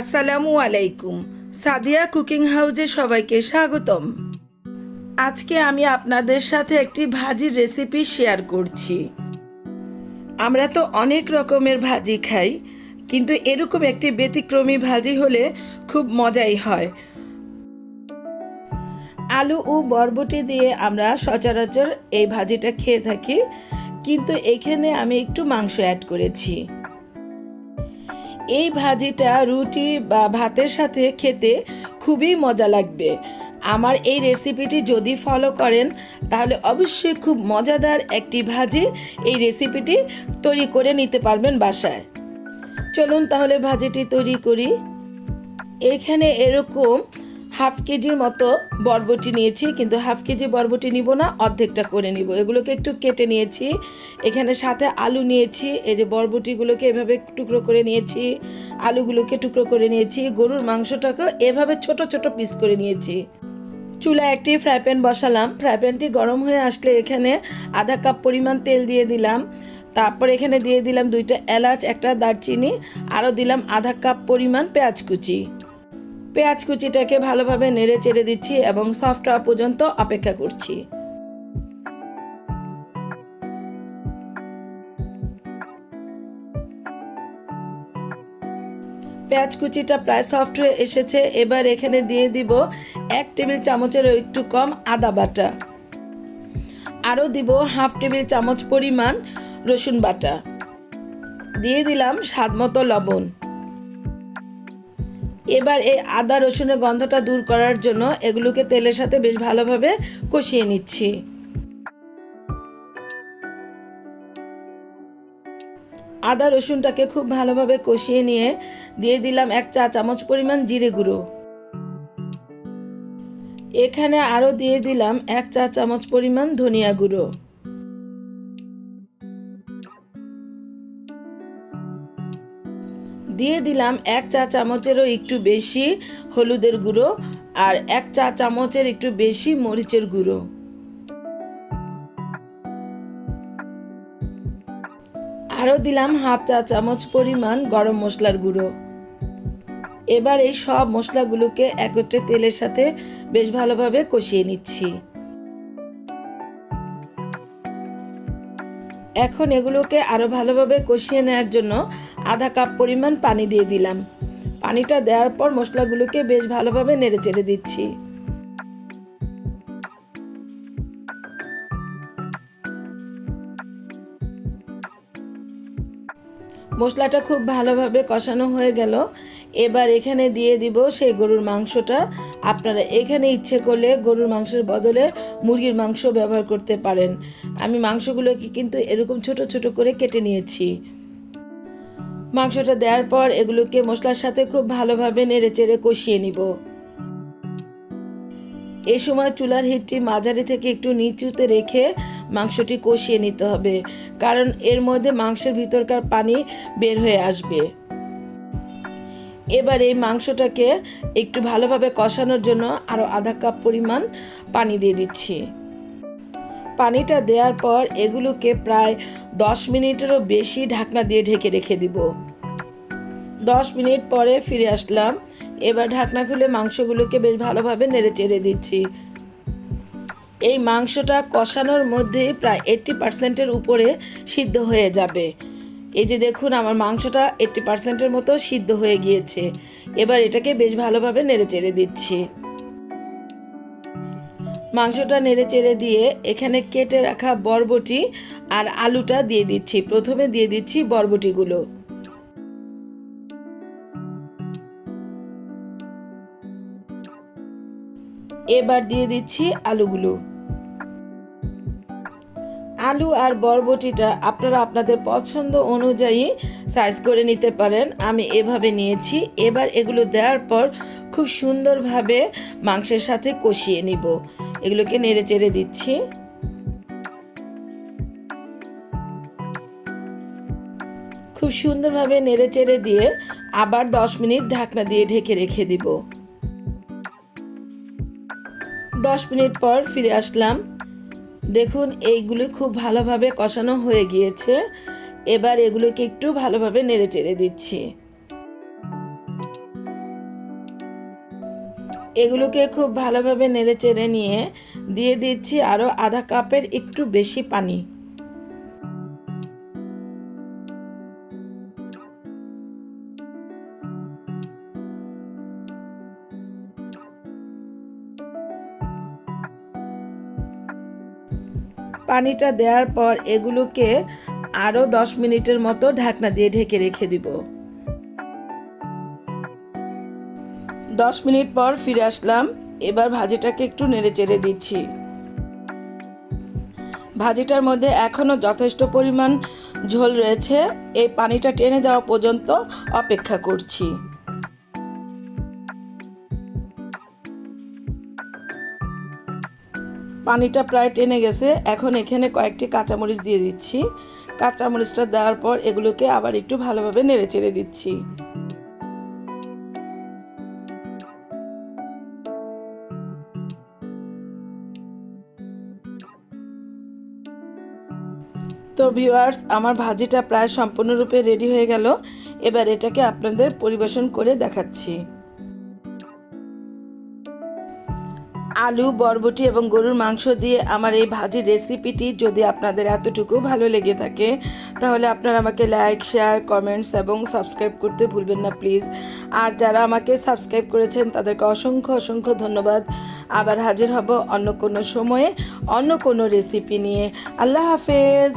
আসসালামু আলাইকুম। সাদিয়া কুকিং হাউজে সবাইকে স্বাগতম। আজকে আমি আপনাদের সাথে একটি ভাজির রেসিপি শেয়ার করছি। আমরা তো অনেক রকমের ভাজি খাই, কিন্তু এরকম একটি ব্যতিক্রমী ভাজি হলে খুব মজাই হয়। আলু ও বরবটি দিয়ে আমরা সচরাচর এই ভাজিটা খেয়ে থাকি, কিন্তু এখানে আমি একটু মাংস অ্যাড করেছি। এই ভাজিটা রুটি বা ভাতের সাথে খেতে খুবই মজা লাগবে। আমার এই রেসিপিটি যদি ফলো করেন, তাহলে অবশ্যই খুব মজাদার একটি ভাজি এই রেসিপিটি তৈরি করে নিতে পারবেন বাসায়। চলুন তাহলে ভাজিটি তৈরি করি। এখানে এরকম হাফ কেজির মতো বরবটি নিয়েছি, কিন্তু হাফ কেজি বরবটি নিব না, অর্ধেকটা করে নিব। এগুলোকে একটু কেটে নিয়েছি। এখানে সাথে আলু নিয়েছি, এই যে বরবটিগুলোকে এভাবে টুকরো করে নিয়েছি, আলুগুলোকে টুকরো করে নিয়েছি, গরুর মাংসটাকেও এভাবে ছোট ছোট পিস করে নিয়েছি। চুলা একটি ফ্রাই প্যান বসালাম। ফ্রাই প্যানটি গরম হয়ে আসলে এখানে আধা কাপ পরিমাণ তেল দিয়ে দিলাম। তারপর এখানে দিয়ে দিলাম দুইটা এলাচ, একটা দারচিনি, আরও দিলাম আধা কাপ পরিমাণ পেঁয়াজ কুচি। পেঁয়াজ কুচিটাকে ভালোভাবে নেড়ে চেড়ে দিচ্ছি এবং সফট হওয়া পর্যন্ত অপেক্ষা করছি। পেঁয়াজ কুচিটা প্রায় সফট হয়ে এসেছে, এবার এখানে দিয়ে দিব এক টেবিল চামচেরও একটু কম আদা বাটা। আরও দিব হাফ টেবিল চামচ পরিমাণ রসুন বাটা। দিয়ে দিলাম স্বাদ মতো লবণ। এবার এই আদা রসুনের গন্ধটা দূর করার জন্য এগুলোকে তেলের সাথে বেশ ভালোভাবে কষিয়ে নিচ্ছি। আদা রসুনটাকে খুব ভালোভাবে কষিয়ে নিয়ে দিয়ে দিলাম এক চা চামচ পরিমাণ জিরে গুঁড়ো। এখানে আরও দিয়ে দিলাম এক চা চামচ পরিমাণ ধনিয়া গুঁড়ো। দিয়ে দিলাম এক চা চামচেরও একটু বেশি হলুদের গুঁড়ো আর এক চা চামচের একটু বেশি মরিচের গুঁড়ো। আরও দিলাম হাফ চা চামচ পরিমাণ গরম মশলার গুঁড়ো। এবার এই সব মশলাগুলোকে একত্রে তেলের সাথে বেশ ভালোভাবে কষিয়ে নিচ্ছি। এখন এগুলোকে আরও ভালোভাবে কষিয়ে নেওয়ার জন্য আধা কাপ পরিমাণ পানি দিয়ে দিলাম। পানিটা দেওয়ার পর মশলাগুলোকে বেশ ভালোভাবে নেড়ে চেড়ে দিচ্ছি। মশলাটা খুব ভালোভাবে কষানো হয়ে গেল। এবার এখানে দিয়ে দিব সেই গরুর মাংসটা। আপনারা এখানে ইচ্ছে করলে গরুর মাংসের বদলে মুরগির মাংস ব্যবহার করতে পারেন। আমি মাংসগুলোকে কিন্তু এরকম ছোট ছোট করে কেটে নিয়েছি। মাংসটা দেওয়ার পর এগুলোকে মশলার সাথে খুব ভালোভাবে নেড়ে চেড়ে কষিয়ে নিব। এই সময় চুলার হিটটি মাঝারি থেকে একটু নিচুতে রেখে মাংসটি কষিয়ে নিতে হবে, কারণ এর মধ্যে মাংসের ভিতরকার পানি বের হয়ে আসবে। এবার এই মাংসটাকে একটু ভালোভাবে কষানোর জন্য আরও আধা কাপ পরিমাণ পানি দিয়ে দিচ্ছি। পানিটা দেওয়ার পর এগুলোকে প্রায় দশ মিনিটেরও বেশি ঢাকনা দিয়ে ঢেকে রেখে দিব। দশ মিনিট পরে ফিরে আসলাম। এবার ঢাকনা খুলে মাংসগুলোকে বেশ ভালোভাবে নেড়ে চেড়ে দিচ্ছি। এই মাংসটা কষানোর মধ্যেই প্রায় এইট্টি পার্সেন্টের উপরে সিদ্ধ হয়ে যাবে। এই যে দেখুন, আমার মাংসটা এইট্টি পার্সেন্টের মতো সিদ্ধ হয়ে গিয়েছে। এবার এটাকে বেশ ভালোভাবে নেড়ে চেড়ে দিচ্ছি। মাংসটা নেড়ে চেড়ে দিয়ে এখানে কেটে রাখা বরবটি আর আলুটা দিয়ে দিচ্ছি। প্রথমে দিয়ে দিচ্ছি বরবটিগুলো। এবার দিয়ে দিচ্ছি আলুগুলো। আলু আর বরবটিটা আপনারা আপনাদের পছন্দ অনুযায়ী সাইজ করে নিতে পারেন। আমি এভাবে নিয়েছি। এবার এগুলো দেওয়ার পর খুব সুন্দরভাবে মাংসের সাথে কষিয়ে নিব। এগুলোকে নেড়ে চেড়ে দিচ্ছি। খুব সুন্দরভাবে নেড়ে চেড়ে দিয়ে আবার দশ মিনিট ঢাকনা দিয়ে ঢেকে রেখে দিব। দশ মিনিট পর ফিরে আসলাম। দেখুন, এইগুলি খুব ভালোভাবে কষানো হয়ে গিয়েছে। এবার এগুলোকে একটু ভালোভাবে নেড়ে চেড়ে দিচ্ছি। এগুলোকে খুব ভালোভাবে নেড়ে চেড়ে নিয়ে দিয়ে দিচ্ছি আরও আধা কাপের একটু বেশি পানি। পানিটা দেওয়ার পর এগুলোকে আরও দশ মিনিটের মতো ঢাকনা দিয়ে ঢেকে রেখে দিব। দশ মিনিট পর ফিরে আসলাম। এবার ভাজিটাকে একটু নেড়ে চেড়ে দিচ্ছি। ভাজিটার মধ্যে এখনও যথেষ্ট পরিমাণ ঝোল রয়েছে। এই পানিটা টেনে যাওয়া পর্যন্ত অপেক্ষা করছি। পানিটা প্রায় টেনে গেছে। এখন এখানে কয়েকটি কাঁচামরিচ দিয়ে দিচ্ছি। কাঁচামরিচটা দেওয়ার পর এগুলোকে আবার একটু ভালোভাবে নেড়ে চেড়ে দিচ্ছি। তো ভিউয়ার্স, আমার ভাজিটা প্রায় সম্পূর্ণরূপে রেডি হয়ে গেল। এবার এটাকে আপনাদের পরিবেশন করে দেখাচ্ছি। আলু, বরবটি এবং গরুর মাংস দিয়ে আমার এই ভাজির রেসিপিটি যদি আপনাদের এতটুকু ভালো লেগে থাকে, তাহলে আপনারা আমাকে লাইক শেয়ার কমেন্টস এবং সাবস্ক্রাইব করতে ভুলবেন না প্লিজ আর যারা আমাকে সাবস্ক্রাইব করেছেন, তাদেরকে অসংখ্য অসংখ্য ধন্যবাদ। আবার হাজির হব অন্য কোনো সময়ে অন্য কোনো রেসিপি নিয়ে। আল্লাহ হাফেজ!